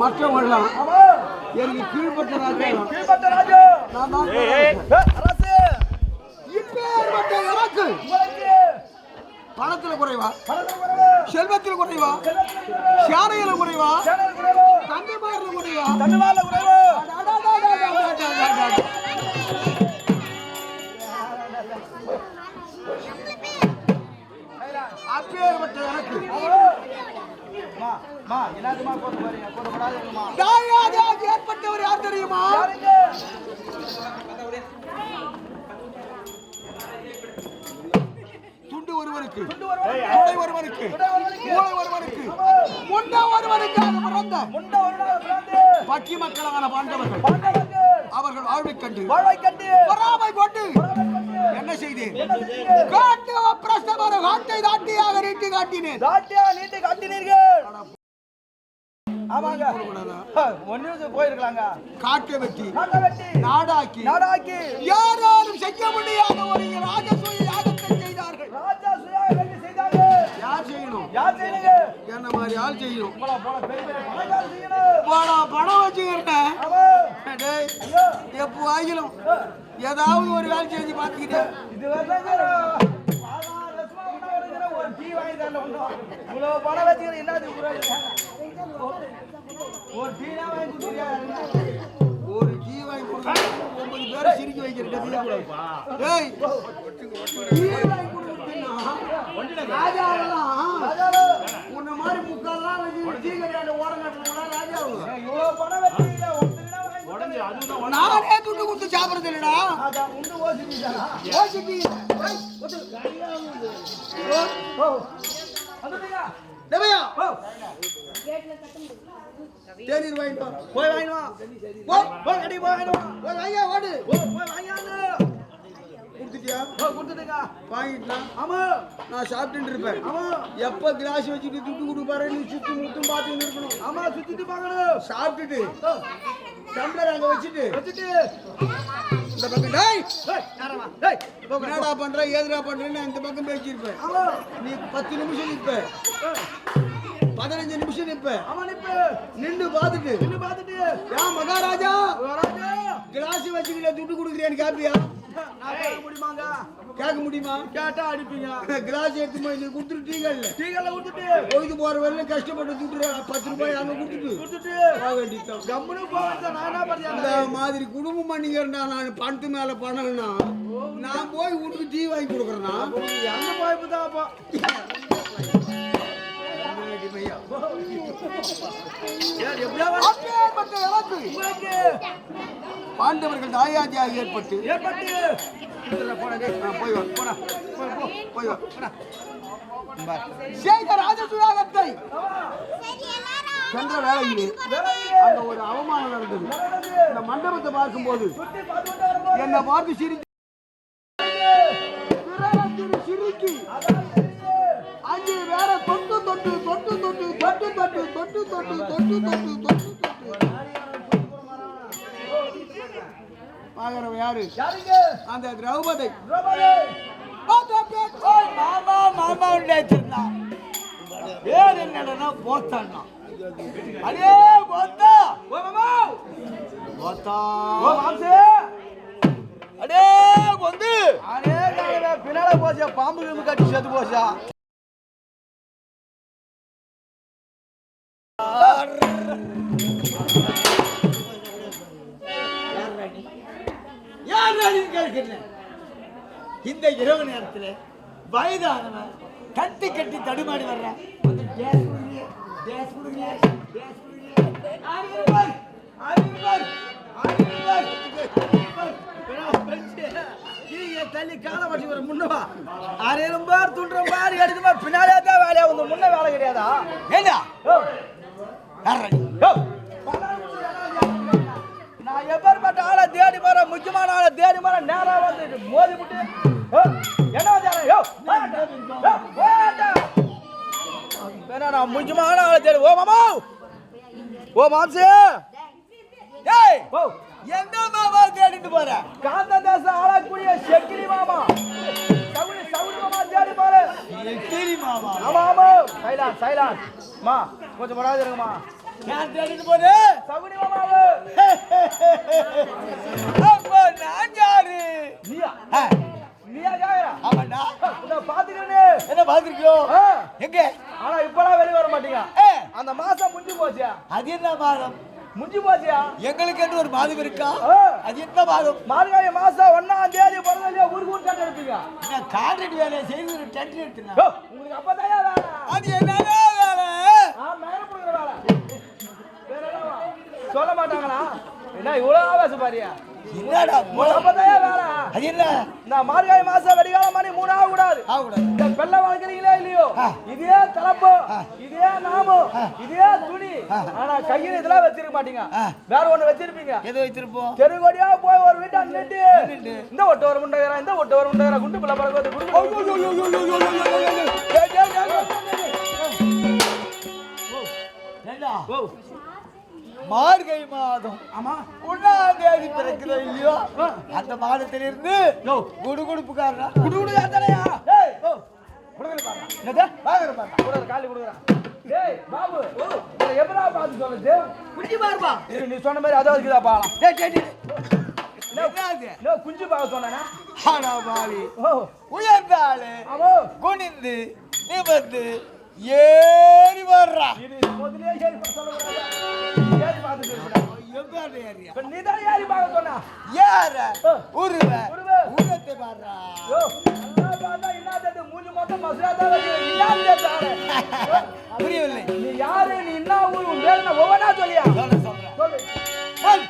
மற்றவர்களாம் எனக்கு கீழ்பட்ட ராஜா. கீழ்பட்ட ராஜா. நான் எனக்கு பணத்தில் குறைவா? செல்வத்தில் குறைவா? சேனையில் குறைவா? தண்ணி மாறில் குறைவா? தாயாதியாக ஏற்பட்டவர் யார் தெரியுமா? துண்டு ஒருவருக்கு துணை ஒருவருக்கு. மூளை ஒருவருக்கு முண்டா ஒருவருக்காக பிறந்த பக்கி மக்களான பாண்டவர்கள். அவர்கள் வாழ்வைக் கண்டு வாழ்வை கண்டு. பொறாமை கொண்டு என்ன செய்தேன்? காட்டு பிரஸ்தமர காட்டை தாட்டியாக நீட்டி காட்டினேன். தாட்டியா நீட்டி காட்டினீர்கள். ஆமாங்க. ஒன்னு போயிருக்கலாங்க. காட்டை வெட்டி நாட்டை வெட்டி. நாடாக்கி. நாடாக்கி. யாராலும் செய்ய முடியாத ஒரு ராஜசூய யாகத்தை செய்தார்கள். ராஜா சுயா செய்தாங்க யார் செய்யணும்? யார் செய்யுங்க என்ன மாதிரி ஆள் செய்யணும்? போடா பணம் வச்சுக்கிறேன் எப்போ ஆகிலும் ஏதாவது ஒரு வேலை செஞ்சு பார்த்துக்கிட்டு. இது வரலங்க ஒரு டீ வாங்கி தரல இவ்வளவு பணம் வச்சுக்கிற என்னது ஒரு டீனா வாங்கி கொடுத்துருக்காரு ஒரு டீ வாங்கி கொடுத்து ஒன்பது பேரை சிரிக்க வைக்கிற டீ வாங்கி நானே துண்டு கொடுத்து சாப்பிடுறது இல்லடா. ஓசிட்டி தேநீர் வாங்கிட்டு. போய் வாங்கிட்டு வா. போ போய் அடி போய் வாங்கிட்டு வா. போய் வாங்கியா ஓடு. ஓ போய் வாங்கியாந்து கொடுத்துட்டியா? கொடுத்துட்டீங்க வாங்கிட்டேன்? ஆமா. நான் சாப்பிட்டுட்டு இருப்பேன். ஆமா. எப்ப கிளாஸ் வச்சுட்டு துட்டு கொடுப்பாரு நீ சுத்தி முத்தும் பார்த்துட்டு இருக்கணும் ஆமா சுத்திட்டு பார்க்கணும். சாப்பிட்டுட்டு. டம்ளர் அங்க வச்சுட்டு. வச்சுட்டு. இந்த பக்கம் டேய். போங்க. என்னடா பண்ற ஏதுடா பண்றேன்னு இந்த பக்கம் பேசியிருப்பேன். ஆமா. நீ பத்து நிமிஷம் ஏய், பதினஞ்சு நிமிஷம் நிப்ப நின்று பார்த்துட்டு. நின்னு பார்த்துட்டு. ஏன் மகாராஜா. ராஜா கிளாஸ் வச்சுக்கிட்ட துட்டு கொடுக்குறியான்னு கேப்பியா? முடியுமாங்க? கேட்க முடியுமா? கேட்டா அடிப்பீங்க. கிளாஸ் எடுத்து போய் நீ கொடுத்துட்டு டீக்கல்ல டீக்கல்ல கொடுத்துட்டு. பொழுது போற வரையிலும் கஷ்டப்பட்டு துட்டு பத்து ரூபாய் அங்க கொடுத்துட்டு. போக. கம்முனு நான் பண்ணியா மாதிரி குடும்பம் பண்ணிக்கிறேன்டா நான் பணத்து மேல பணம்னா நான் போய் உனக்கு டீ வாங்கி கொடுக்குறேன்னா தான் அப்போ பாண்டவர்கள் தாயாஜியாக ஏற்பட்டு ஏற்பட்டு. சென்ற வேலையிலே அந்த ஒரு அவமானம் நடந்தது இந்த மண்டபத்தை பார்க்கும்போது என்னை பார்த்து சிரித்து சிரிக்கு அஞ்சு வேற தொட்டு தொட்டு தொட்டு தொட்டு தொட்டு தொட்டு தொட்டு தொட்டு தொட்டு தொட்டு தொட்டு பாக்குறவ யாரு அந்த திரௌபதி மாமா மாமா! வச்சிருந்தான் பேர் என்னடனா போத்தண்ணா அடே போத்தா போத்தா அடே வந்து காலவே பின்னால போச்சா பாம்பு கிம்பு கட்டி செத்து போச்சா. யார் கேட்கிறேன் இந்த இரவு நேரத்தில் வயதானவன் கட்டி கட்டி தடுமாடி வர்றேன் கேஸ் கொடுங்க கேஸ் கொடுங்க கேஸ். தள்ளி காலை வட்டி வர முன்னவா அரையிலும் பார் துன்றும் பார். எடுத்துமா பின்னாலே தான் வேலையா வந்து முன்ன வேலை கிடையாதா? ஏண்டா? ராணி. நான் எப்பேற்பட்ட ஆளை தேடி போற முக்கியமான ஆளை தேடி போற நேரா வந்து மோதி விட்டு. என்ன வந்து நான் முக்கியமான ஆளை தேடி ஓ மாமா. ஓ மாம்சே. ஏய் என்ன மாமா தேடிட்டு போற? காந்ததாச ஆளக்கூடிய செக்கிரி மாமா. சவுரி சவுரி மாமா தேடி போற. செக்கிரி மாமா. ஆமா ஆமா. சைலான் சைலான். மா. கொஞ்சம் படாது இருங்கம்மா. நான் தேடிட்டு போது சகுனி மாமாவு அப்ப நான் யாரு? நீயா? நீயா கேக்குறா ஆமாண்டா. உன்னை பாத்துக்கிறேன்னு என்ன எங்க? ஆனா இப்பெல்லாம் வெளிய வர மாட்டீங்க. அந்த மாசம் முடிஞ்சு போச்சியா? அது என்ன மாதம்? முடிஞ்சு போச்சியா? எங்களுக்கு என்று ஒரு மாதம் இருக்கா? அது என்ன மாதம்? மார்கழி மாசம் ஒன்னாம் தேதி பிறந்த ஊருக்கு ஊர் கண்டு எடுப்பீங்க. நான் கான்ட்ராக்ட் வேலையை செய்து ஒரு டென்ட் எடுத்துனா உங்களுக்கு அப்பதான் அது என்னடா சொல்ல மாட்டாங்களா என்ன இவ்வளவு ஆவேசம் பாரியா? என்னடா அப்பதான் வேலை? அது என்ன? இந்த மார்கழி மாசம் வெடிகால மணி மூணு ஆக கூடாது ஆகக்கூடாது. இந்த பெல்ல வளர்க்குறீங்களே இல்லையோ. இதே தலப்பு. இதே நாமம். இதே துணி. ஆனா கையில இதெல்லாம் வச்சிருக்க மாட்டீங்க. வேற ஒண்ணு வச்சிருப்பீங்க. எது வச்சிருப்போம்? தெருகோடியா போய் ஒரு வீட்டை நின்று. இந்த ஒட்டு ஒரு முண்டைகிறா இந்த ஒட்டு முண்டைகிறா குண்டு பிள்ளை பறக்க மார்கழி மாதம். ஆமா. ஒன்னாம் தேதி பிறக்குதோ இல்லையோ? அந்த மாதத்திலிருந்து குடுகுடுப்புக்காரனா? குடு குடு யாத்தனையா ஏய். ஓ. குடுக்குற பாரு என்னது பாக்குற பாரு குடுக்குற காலி குடுக்குற. டேய் பாபு இதை எப்படா பார்த்து சொல்லுது குட்டி பாருப்பா. இரு நீ சொன்ன மாதிரி அதான் இருக்குதா பாலாம் குஞ்சு பார்க்க சொன்னா ஆனா பாவி உயர்ந்தாளு குனிந்து நிமிர்ந்து ஏறி வர்றா. இது முதல்லயே ஏறி பார்க்க சொல்லக்கூடாது ஏறி பார்த்து எவ்வாறு ஏறியா? நீ தான் ஏறி பார்க்க சொன்னா. ஏற உருவ. உருவ. உருவத்தை பாடுறா. புரியவில்லை. நீ யாரு? நீ என்ன ஊரு? ஒவ்வொன்றா சொல்லியா? சொல்ல. சொல்றேன்